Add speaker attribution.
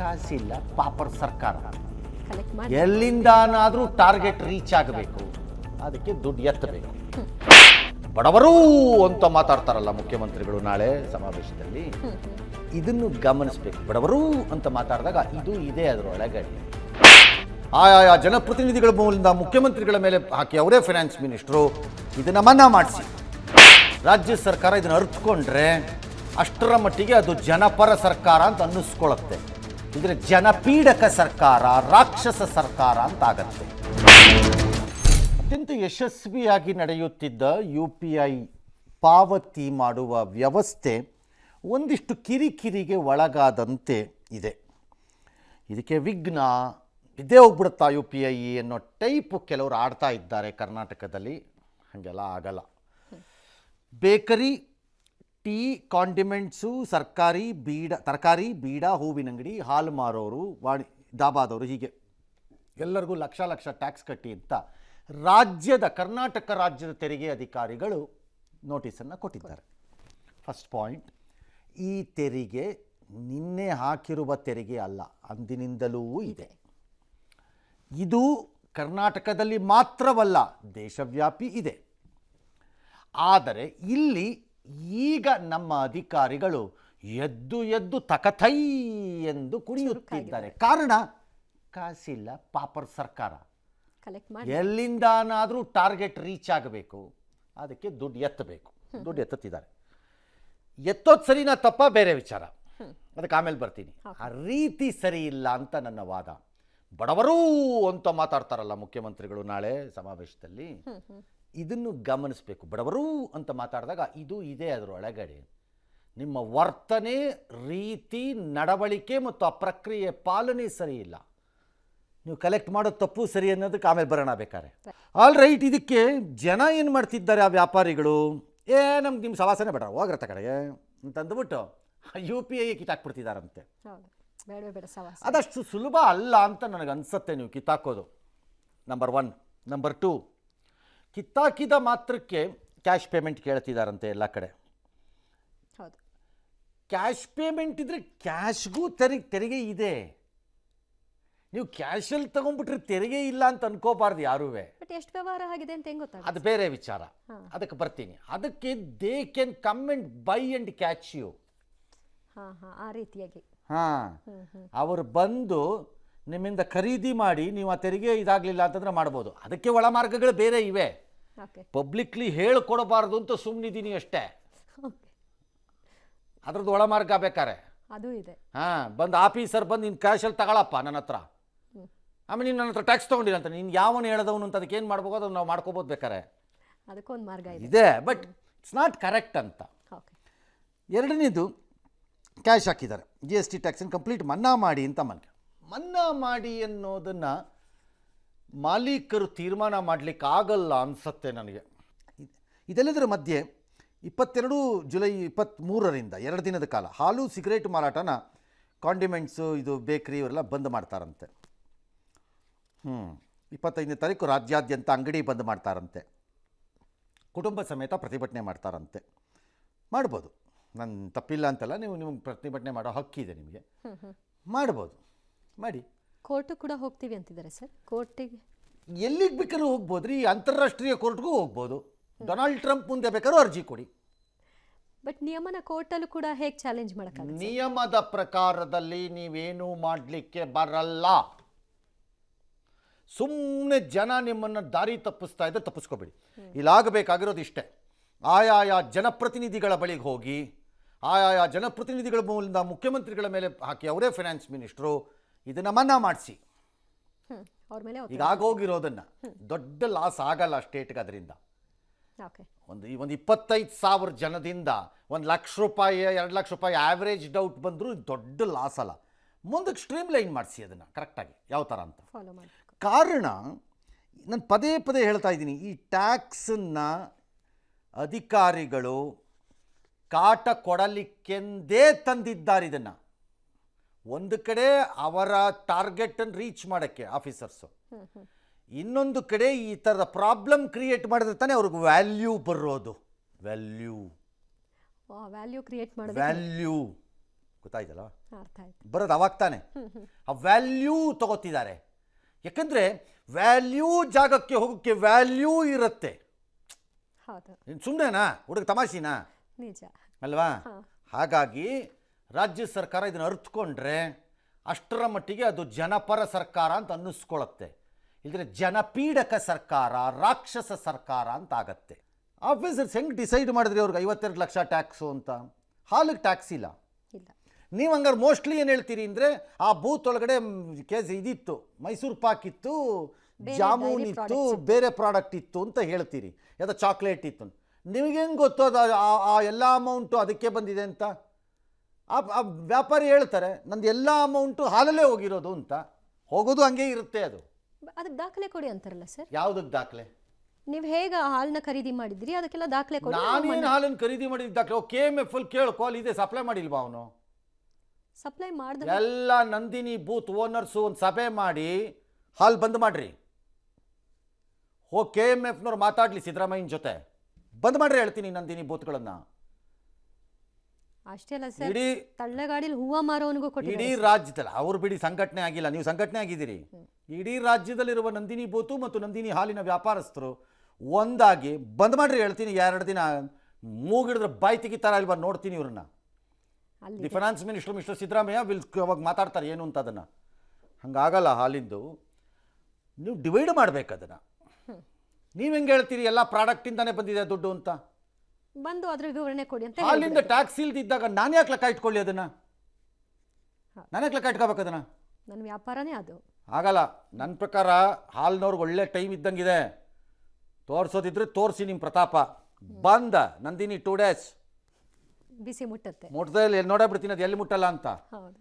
Speaker 1: ಕಾಸಿಲ್ಲ pauper ಸರ್ಕಾರ. ಎಲ್ಲಿಂದಾನಾದರೂ target reach ಆಗಬೇಕು. ಅದಕ್ಕೆ ದುಡ್ಡು ಎತ್ತಬೇಕು. ಬಡವರು ಅಂತ ಮಾತಾಡ್ತಾರಲ್ಲ ಮುಖ್ಯಮಂತ್ರಿಗಳು ನಾಳೆ ಸಮಾವೇಶದಲ್ಲಿ. ಇದನ್ನು ಗಮನಿಸಬೇಕು. ಬಡವರು ಅಂತ ಮಾತಾಡಿದಾಗ ಇದು ಇದೆ ಅದರೊಳಗಡೆ ಆಯಾ ಜನಪ್ರತಿನಿಧಿಗಳ ಮೂಲದಿಂದ ಮುಖ್ಯಮಂತ್ರಿಗಳ ಮೇಲೆ ಹಾಕಿ ಅವರೇ ಫೈನಾನ್ಸ್ ಮಿನಿಸ್ಟ್ರು ಇದನ್ನ ಮನ್ನಾ ಮಾಡಿಸಿ. ರಾಜ್ಯ ಸರ್ಕಾರ ಇದನ್ನ ಅರ್ಥಕೊಂಡ್ರೆ ಅಷ್ಟರ ಮಟ್ಟಿಗೆ ಅದು ಜನಪರ ಸರ್ಕಾರ ಅಂತ ಅನ್ನಿಸ್ಕೊಳತ್ತೆ. ಇದ್ರೆ ಜನಪೀಡಕ ಸರ್ಕಾರ, ರಾಕ್ಷಸ ಸರ್ಕಾರ ಅಂತ ಆಗತ್ತೆ ಅತ್ಯಂತ ಯಶಸ್ವಿಯಾಗಿ ನಡೆಯುತ್ತಿದ್ದ ಯು ಪಿ ಐ ಪಾವತಿ ಮಾಡುವ ವ್ಯವಸ್ಥೆ ಒಂದಿಷ್ಟು ಕಿರಿಕಿರಿಗೆ ಒಳಗಾದಂತೆ ಇದೆ. ಇದಕ್ಕೆ ವಿಘ್ನ ಇದೇ ಹೋಗ್ಬಿಡುತ್ತಾ ಯು ಪಿ ಐ ಅನ್ನೋ ಟೈಪು ಕೆಲವರು ಆಡ್ತಾ ಇದ್ದಾರೆ ಕರ್ನಾಟಕದಲ್ಲಿ. ಹಾಗೆಲ್ಲ ಆಗಲ್ಲ. ಬೇಕರಿ ಟೀ ಕಾಂಡಿಮೆಂಟ್ಸು, ಸರ್ಕಾರಿ ಬೀಡ, ತರಕಾರಿ, ಬೀಡ, ಹೂವಿನ ಅಂಗಡಿ, ಹಾಲು ಮಾರೋರು, ವಾಣಿ, ದಾಬಾದವರು ಹೀಗೆ. ಎಲ್ಲರಿಗೂ ಲಕ್ಷ ಲಕ್ಷ ಟ್ಯಾಕ್ಸ್ ಕಟ್ಟಿ ಅಂತ ರಾಜ್ಯದ, ಕರ್ನಾಟಕ ರಾಜ್ಯದ ತೆರಿಗೆ ಅಧಿಕಾರಿಗಳು ನೋಟಿಸನ್ನು ಕೊಟ್ಟಿದ್ದಾರೆ. ಫಸ್ಟ್ ಪಾಯಿಂಟ್ ಈ ತೆರಿಗೆ ನಿನ್ನೆ ಹಾಕಿರುವ ತೆರಿಗೆ ಅಲ್ಲ, ಅಂದಿನಿಂದಲೂ ಇದೆ. ಇದು ಕರ್ನಾಟಕದಲ್ಲಿ ಮಾತ್ರವಲ್ಲ, ದೇಶವ್ಯಾಪಿ ಇದೆ. ಆದರೆ ಇಲ್ಲಿ ಈಗ ನಮ್ಮ ಅಧಿಕಾರಿಗಳು ಎದ್ದು ಎದ್ದು ತಕಥೈ ಎಂದು ಕುಣಿಯುತ್ತಿದ್ದಾರೆ. ಕಾರಣ ಕಾಸಿಲ್ಲ ಪಾಪರ್ ಸರ್ಕಾರ. ಎಲ್ಲಿಂದಾನಾದರೂ ಟಾರ್ಗೆಟ್ ರೀಚ್ ಆಗಬೇಕು. ಅದಕ್ಕೆ ದುಡ್ಡು ಎತ್ತಬೇಕು. ದುಡ್ಡು ಎತ್ತುತ್ತಿದ್ದಾರೆ. ಎತ್ತೋದು ಸರಿನಾ ತಪ್ಪ? ಬೇರೆ ವಿಚಾರ. ಅದಕ್ಕೆ ಆಮೇಲೆ ಬರ್ತೀನಿ. ಆ ರೀತಿ ಸರಿ ಇಲ್ಲ ಅಂತ ನನ್ನ ವಾದ. ಬಡವರೂ ಅಂತ ಮಾತಾಡ್ತಾರಲ್ಲ ಮುಖ್ಯಮಂತ್ರಿಗಳು ನಾಳೆ ಸಮಾವೇಶದಲ್ಲಿ. ಇದನ್ನು ಗಮನಿಸಬೇಕು. ಬಡವರು ಅಂತ ಮಾತಾಡಿದಾಗ ಇದು ಇದೆ ಅದರೊಳಗಡೆ ನಿಮ್ಮ ವರ್ತನೆ ರೀತಿ ನಡವಳಿಕೆ ಮತ್ತು ಆ ಪ್ರಕ್ರಿಯೆ ಪಾಲನೆ ಸರಿ ಇಲ್ಲ. ನೀವು ಕಲೆಕ್ಟ್ ಮಾಡೋ ತಪ್ಪು ಸರಿ ಅನ್ನೋದಕ್ಕೆ ಆಮೇಲೆ ಬರೋಣ ಬೇಕಾರೆ ಆಲ್ ರೈಟ್ ಇದಕ್ಕೆ ಜನ ಏನು ಮಾಡ್ತಿದ್ದಾರೆ ಆ ವ್ಯಾಪಾರಿಗಳು? ಏ ನಮ್ಗೆ ನಿಮ್ಮ ಸವಾಸನೆ ಬೇಡ ಹೋಗ್ರತ್ತ ಕಡೆಗೆ ಅಂತಂದ್ಬಿಟ್ಟು ಯು ಪಿ ಐಗೆ ಕಿತ್ತಾಕ್ಬಿಡ್ತಿದ್ದಾರಂತೆ ಅದಷ್ಟು ಸುಲಭ ಅಲ್ಲ ಅಂತ ನನಗೆ ಅನಿಸುತ್ತೆ ನೀವು ಕಿತ್ತಾಕೋದು. ನಂಬರ್ ಒನ್ ನಂಬರ್ ಟೂ ಕಿತ್ತಾಕಿದ ಮಾತ್ರಕ್ಕೆ ಕ್ಯಾಶ್ ಪೇಮೆಂಟ್ ಕೇಳ್ತಿದಾರಂತೆ ಎಲ್ಲ ಕಡೆ.
Speaker 2: ಹೌದು.
Speaker 1: ಕ್ಯಾಶ್ ಪೇಮೆಂಟ್ ಇದ್ರೆ ಕ್ಯಾಶ್ಗೂ ತೆರಿಗೆ ತೆರಿಗೆ ಇದೆ. ನೀವು ಕ್ಯಾಶಲ್ಲಿ ತಗೊಂಡ್ಬಿಟ್ರೆ ತೆರಿಗೆ ಇಲ್ಲ ಅಂತ ಅನ್ಕೋಬಾರ್ದು ಯಾರೂ
Speaker 2: ಬಟ್ ಎಷ್ಟು ವ್ಯವಹಾರ ಆಗಿದೆ ಅಂತ ಹೆಂಗ್
Speaker 1: ಅದು ಬೇರೆ ವಿಚಾರ. ಅದಕ್ಕೆ ಬರ್ತೀನಿ. ಅದಕ್ಕೆ they can come and buy and catch you
Speaker 2: ಹಾ ಹಾ ಆ ರೀತಿಯಾಗಿ.
Speaker 1: ಹಾಂ. ಅವರು ಬಂದು ನಿಮ್ಮಿಂದ ಖರೀದಿ ಮಾಡಿ ನೀವು ಆ ತೆರಿಗೆ ಇದಾಗಲಿಲ್ಲ ಅಂತಂದ್ರೆ ಮಾಡ್ಬೋದು. ಅದಕ್ಕೆ ಒಳ ಮಾರ್ಗಗಳು ಬೇರೆ ಇವೆ. ಪಬ್ಲಿಕ್ಲಿ ಹೇಳ್ಕೊಡಬಾರ್ದು ಅಂತ ಸುಮ್ಮನಿದ್ದೀನಿ ಅಷ್ಟೇ. ಅದ್ರದ್ದು ಒಳ ಮಾರ್ಗ ಬೇಕಾರೆ
Speaker 2: ಅದು ಇದೆ.
Speaker 1: ಹಾಂ ಬಂದು ಆಫೀಸರ್ ಬಂದು ನಿನ್ನ ಕ್ಯಾಶಲ್ಲಿ ತಗೊಳಪ್ಪ ನನ್ನ ಹತ್ರ. ಆಮೇಲೆ ನೀನು ನನ್ನ ಹತ್ರ ಟ್ಯಾಕ್ಸ್ ತೊಗೊಂಡಿಲ್ಲ ಅಂತ ನೀನು ಯಾವನು ಹೇಳ್ದವನು ಅಂತ ಅದಕ್ಕೆ ಏನು ಮಾಡ್ಬೋದು ಅದನ್ನು ನಾವು ಮಾಡ್ಕೋಬೋದು ಬೇಕಾರೆ
Speaker 2: ಅದಕ್ಕೊಂದು ಮಾರ್ಗ ಇದೆ.
Speaker 1: ಬಟ್ ಇಟ್ಸ್ ನಾಟ್ ಕರೆಕ್ಟ್ ಅಂತ. ಎರಡನೇದು ಕ್ಯಾಶ್ ಹಾಕಿದ್ದಾರೆ. ಜಿ ಎಸ್ ಟಿ ಟ್ಯಾಕ್ಸನ್ನು ಕಂಪ್ಲೀಟ್ ಮನ್ನಾ ಮಾಡಿ ಅಂತ ಮನ್ನ ಮನ್ನಾ ಮಾಡಿ ಅನ್ನೋದನ್ನು ಮಾಲೀಕರು ತೀರ್ಮಾನ ಮಾಡಲಿಕ್ಕೆ ಆಗಲ್ಲ ಅನಿಸತ್ತೆ ನನಗೆ. ಇದೆಲ್ಲದರ ಮಧ್ಯೆ ಇಪ್ಪತ್ತೆರಡು ಜುಲೈ ಇಪ್ಪತ್ತ್ಮೂರರಿಂದ ಎರಡು ದಿನದ ಕಾಲ ಹಾಲು ಸಿಗರೇಟ್ ಮಾರಾಟನ ಕಾಂಡಿಮೆಂಟ್ಸು ಇದು ಬೇಕ್ರಿ ಇವರೆಲ್ಲ ಬಂದ್ ಮಾಡ್ತಾರಂತೆ. ಹ್ಞೂ ಇಪ್ಪತ್ತೈದನೇ ತಾರೀಕು ರಾಜ್ಯಾದ್ಯಂತ ಅಂಗಡಿ ಬಂದ್ ಮಾಡ್ತಾರಂತೆ. ಕುಟುಂಬ ಸಮೇತ ಪ್ರತಿಭಟನೆ ಮಾಡ್ತಾರಂತೆ. ಮಾಡ್ಬೋದು. ನನ್ನ ತಪ್ಪಿಲ್ಲ ಅಂತಲ್ಲ ನೀವು ನಿಮ್ಗೆ ಪ್ರತಿಭಟನೆ ಮಾಡೋ ಹಕ್ಕಿದೆ ನಿಮಗೆ. ಮಾಡ್ಬೋದು. ಮಾಡಿ.
Speaker 2: ಕೋರ್ಟು ಕೂಡ ಹೋಗ್ತೀವಿ ಅಂತಿದ್ದಾರೆ ಸರ್. ಕೋರ್ಟಿಗೆ
Speaker 1: ಎಲ್ಲಿಗೆ ಬೇಕಾದ್ರೂ ಹೋಗ್ಬೋದು ರೀ ಅಂತಾರಾಷ್ಟ್ರೀಯ ಕೋರ್ಟ್ಗೂ ಹೋಗ್ಬೋದು. ಡೊನಾಲ್ಡ್ ಟ್ರಂಪ್ ಮುಂದೆ ಬೇಕಾದ್ರೂ ಅರ್ಜಿ ಕೊಡಿ.
Speaker 2: ಬಟ್ ನಿಯಮನ ಕೋರ್ಟಲ್ಲೂ ಕೂಡ ಹೇಗೆ ಚಾಲೆಂಜ್ ಮಾಡೋಕ್ಕಾಗುತ್ತೆ
Speaker 1: ನಿಯಮದ ಪ್ರಕಾರದಲ್ಲಿ ನೀವೇನು ಮಾಡಲಿಕ್ಕೆ ಬರಲ್ಲ. ಸುಮ್ಮನೆ ಜನ ನಿಮ್ಮನ್ನು ದಾರಿ ತಪ್ಪಿಸ್ತಾ ಇದ್ದರೆ ತಪ್ಪಿಸ್ಕೋಬೇಡಿ. ಇಲ್ಲಾಗಬೇಕಾಗಿರೋದು ಇಷ್ಟೇ. ಆಯಾಯ ಜನಪ್ರತಿನಿಧಿಗಳ ಬಳಿಗೆ ಹೋಗಿ ಆಯಾಯ ಜನಪ್ರತಿನಿಧಿಗಳ ಮೂಲದ ಮುಖ್ಯಮಂತ್ರಿಗಳ ಮೇಲೆ ಹಾಕಿ ಅವರೇ ಫೈನಾನ್ಸ್ ಮಿನಿಸ್ಟ್ರು ಇದನ್ನು ಮನ್ನಾ ಮಾಡಿಸಿ. ಈಗ ಆಗೋಗಿರೋದನ್ನ ದೊಡ್ಡ ಲಾಸ್ ಆಗಲ್ಲ ಸ್ಟೇಟ್ಗೆ ಅದರಿಂದ. ಒಂದು ಈ ಒಂದು ಇಪ್ಪತ್ತೈದು ಸಾವಿರ ಜನದಿಂದ ಒಂದು ಲಕ್ಷ ರೂಪಾಯಿ ಎರಡು ಲಕ್ಷ ರೂಪಾಯಿ ಆವ್ರೇಜ್ ಡೌಟ್ ಬಂದರೂ ದೊಡ್ಡ ಲಾಸ್ ಅಲ್ಲ. ಮುಂದಕ್ಕೆ ಸ್ಟ್ರೀಮ್ ಲೈನ್ ಮಾಡಿಸಿ ಅದನ್ನು ಕರೆಕ್ಟಾಗಿ ಯಾವ ಥರ ಅಂತ. ಕಾರಣ ನಾನು ಪದೇ ಪದೇ ಹೇಳ್ತಾ ಇದ್ದೀನಿ ಈ ಟ್ಯಾಕ್ಸನ್ನು ಅಧಿಕಾರಿಗಳು ಕಾಟ ಕೊಡಲಿಕ್ಕೆಂದೇ ತಂದಿದ್ದಾರೆ ಇದನ್ನು. ಒಂದು ಕಡೆ ಅವರ ಟಾರ್ಗೆಟನ್ನು ರೀಚ್ ಮಾಡೋಕ್ಕೆ ಆಫೀಸರ್ಸು. ಇನ್ನೊಂದು ಕಡೆ ಈ ಥರದ ಪ್ರಾಬ್ಲಮ್ ಕ್ರಿಯೇಟ್ ಮಾಡಿದ್ರೆ ತಾನೇ ಅವ್ರಿಗೆ ವ್ಯಾಲ್ಯೂ ಬರೋದು. ವ್ಯಾಲ್ಯೂ.
Speaker 2: ವ್ಯಾಲ್ಯೂ ಕ್ರಿಯೇಟ್ ಮಾಡಿ
Speaker 1: ವ್ಯಾಲ್ಯೂ. ಗೊತ್ತಾಯ್ತಲ್ಲ? ಬರೋದು ಅವಾಗ ತಾನೆ. ಆ ವ್ಯಾಲ್ಯೂ ತಗೋತಿದ್ದಾರೆ. ಯಾಕಂದರೆ ವ್ಯಾಲ್ಯೂ ಜಾಗಕ್ಕೆ ಹೋಗೋಕ್ಕೆ ವ್ಯಾಲ್ಯೂ ಇರುತ್ತೆ. ಸುಮ್ಮನೆನಾ ಹುಡುಗ ತಮಾಷಿನಾ?
Speaker 2: ನಿಜ.
Speaker 1: ಅಲ್ವಾ? ಹಾಗಾಗಿ ರಾಜ್ಯ ಸರ್ಕಾರ ಇದನ್ನು ಅರ್ಥಕೊಂಡ್ರೆ ಅಷ್ಟರ ಮಟ್ಟಿಗೆ ಅದು ಜನಪರ ಸರ್ಕಾರ ಅಂತ ಅನ್ನಿಸ್ಕೊಳತ್ತೆ. ಇಲ್ಲದ್ರೆ ಜನಪೀಡಕ ಸರ್ಕಾರ ರಾಕ್ಷಸ ಸರ್ಕಾರ ಅಂತ ಆಗತ್ತೆ. ಆಫೀಸರ್ಸ್ ಹೆಂಗೆ ಡಿಸೈಡ್ ಮಾಡಿದ್ರಿ ಅವ್ರಿಗೆ ಐವತ್ತೆರಡು ಲಕ್ಷ ಟ್ಯಾಕ್ಸು ಅಂತ? ಹಾಲಿಗೆ ಟ್ಯಾಕ್ಸ್ ಇಲ್ಲ.
Speaker 2: ಇಲ್ಲ.
Speaker 1: ನೀವು ಹಂಗಾರೆ ಮೋಸ್ಟ್ಲಿ ಏನು ಹೇಳ್ತೀರಿ ಅಂದರೆ ಆ ಬೂತ್ ಒಳಗಡೆ ಕೇಸ್ ಇದಿತ್ತು ಮೈಸೂರು ಪಾಕ್ ಇತ್ತು ಜಾಮೂನ್ ಇತ್ತು ಬೇರೆ ಪ್ರಾಡಕ್ಟ್ ಇತ್ತು ಅಂತ ಹೇಳ್ತೀರಿ. ಯಾವುದೋ ಚಾಕ್ಲೇಟ್ ಇತ್ತು. ನಿಮಗೇನು ಗೊತ್ತು ಅದು ಆ ಎಲ್ಲ ಅಮೌಂಟು ಅದಕ್ಕೆ ಬಂದಿದೆ ಅಂತ? ಆ ವ್ಯಾಪಾರಿ ಹೇಳ್ತಾರೆ ನಂದು ಎಲ್ಲ ಅಮೌಂಟು ಹಾಲಲ್ಲೇ ಹೋಗಿರೋದು ಅಂತ. ಹೋಗೋದು ಹಂಗೆ ಇರುತ್ತೆ ಅದು.
Speaker 2: ಅದಕ್ಕೆ ದಾಖಲೆ ಕೊಡಿ ಅಂತಾರಲ್ಲ ಸರ್.
Speaker 1: ಯಾವುದಕ್ಕೆ ದಾಖಲೆ?
Speaker 2: ನೀವು ಹೇಗೆ ಹಾಲನ್ನ ಖರೀದಿ ಮಾಡಿದ್ರಿ ಅದಕ್ಕೆಲ್ಲ ದಾಖಲೆ ಕೊಡಿ.
Speaker 1: ನಾನೇನು ಹಾಲನ್ನು ಖರೀದಿ ಮಾಡಿದ ದಾಖಲೆ? ಕೆ ಎಂ ಎಫ್ ಅಲ್ಲಿ ಕೇಳು ಕಾಲ್ ಇದೆ ಸಪ್ಲೈ ಮಾಡಿಲ್ವಾ ಅವನು?
Speaker 2: ಸಪ್ಲೈ ಮಾಡಿದ
Speaker 1: ಎಲ್ಲ ನಂದಿನಿ ಬೂತ್ ಓನರ್ಸು ಒಂದು ಸಭೆ ಮಾಡಿ ಹಾಲು ಬಂದ್ ಮಾಡ್ರಿ. ಓ ಕೆ ಎಂ ಎಫ್ನವ್ರು ಮಾತಾಡ್ಲಿ ಸಿದ್ದರಾಮಯ್ಯನ ಜೊತೆ. ಬಂದ್ ಮಾಡ್ರಿ ಹೇಳ್ತೀನಿ ನಂದಿನಿ ಬೂತ್ಗಳನ್ನ
Speaker 2: ಅಷ್ಟೇ ಅಲ್ಲ ಸರ್
Speaker 1: ಇಡೀ
Speaker 2: ತಳ್ಳಗಾಡಿಲಿ ಹೂವ ಮಾರೋನಿಗೂ
Speaker 1: ಇಡೀ
Speaker 2: ಕೊಟ್ಟಿದ್ದಾರೆ
Speaker 1: ರಾಜ್ಯದಲ್ಲಿ ಅವ್ರು ಬಿಡಿ ಸಂಘಟನೆ ಆಗಿಲ್ಲ ನೀವು ಸಂಘಟನೆ ಆಗಿದ್ದೀರಿ. ಇಡೀ ರಾಜ್ಯದಲ್ಲಿರುವ ನಂದಿನಿ ಬೂತು ಮತ್ತು ನಂದಿನಿ ಹಾಲಿನ ವ್ಯಾಪಾರಸ್ಥರು ಒಂದಾಗಿ ಬಂದ್ ಮಾಡ್ರಿ ಹೇಳ್ತೀನಿ ಎರಡು ದಿನ ಮೂಗಿಡಿದ್ರೆ ಬಾಯಿ ತೆಗಿತಾರ ಇಲ್ವಾ ನೋಡ್ತೀನಿ ಇವ್ರನ್ನ.
Speaker 2: ಅಲ್ಲಿ
Speaker 1: the finance minister mister Siddaramaiah will ಅವಾಗ ಮಾತಾಡ್ತಾರೆ ಏನು ಅಂತ ಅದನ್ನು. ಹಂಗಾಗಲ್ಲ ಹಾಲಿಂದು. ನೀವು ಡಿವೈಡ್ ಮಾಡ್ಬೇಕು ಅದನ್ನು. ನೀವು ಹೆಂಗೆ ಹೇಳ್ತೀರಿ ಎಲ್ಲ ಪ್ರಾಡಕ್ಟಿಂದಾನೇ ಬಂದಿದೆ ದುಡ್ಡು ಅಂತ?
Speaker 2: ಬಂದು ಅದ್ರ ವಿವರಣೆ ಕೊಡಿ ಅಂತ ಅಲ್ಲಿಂದ
Speaker 1: ಟ್ಯಾಕ್ಸಿ ಇಲ್ದಿದ್ದಾಗ ನಾನು ಯಾಕೆ ಲೆಕ್ಕ ಇಟ್ಕೊಳ್ಳಿ ಅದನ್ನ. ನಾನು ಯಾಕೆ ಲೆಕ್ಕ ಇಟ್ಕೋಬೇಕು ಅದನ್ನ?
Speaker 2: ನನ್ನ ವ್ಯಾಪಾರನೇ ಅದು.
Speaker 1: ಆಗಲ್ಲ ನನ್ನ ಪ್ರಕಾರ ಹಾಲ್ನವ್ರಿಗೆ ಒಳ್ಳೆ ಟೈಮ್ ಇದ್ದಂಗಿದೆ. ತೋರಿಸೋದಿದ್ರೆ ತೋರಿಸಿ ನಿಮ್ಮ ಪ್ರತಾಪ. ಬಂದ ನಂದಿನಿ ಟೂ ಡೇಸ್
Speaker 2: ಬಿಸಿ ಮುಟ್ಟತ್ತೆ.
Speaker 1: ಮುಟ್ದಲ್ಲಿ ನೋಡೇ ಬಿಡ್ತೀನಿ ಅದು ಎಲ್ಲಿ ಮುಟ್ಟಲ್ಲ ಅಂತ.
Speaker 2: ಹೌದು.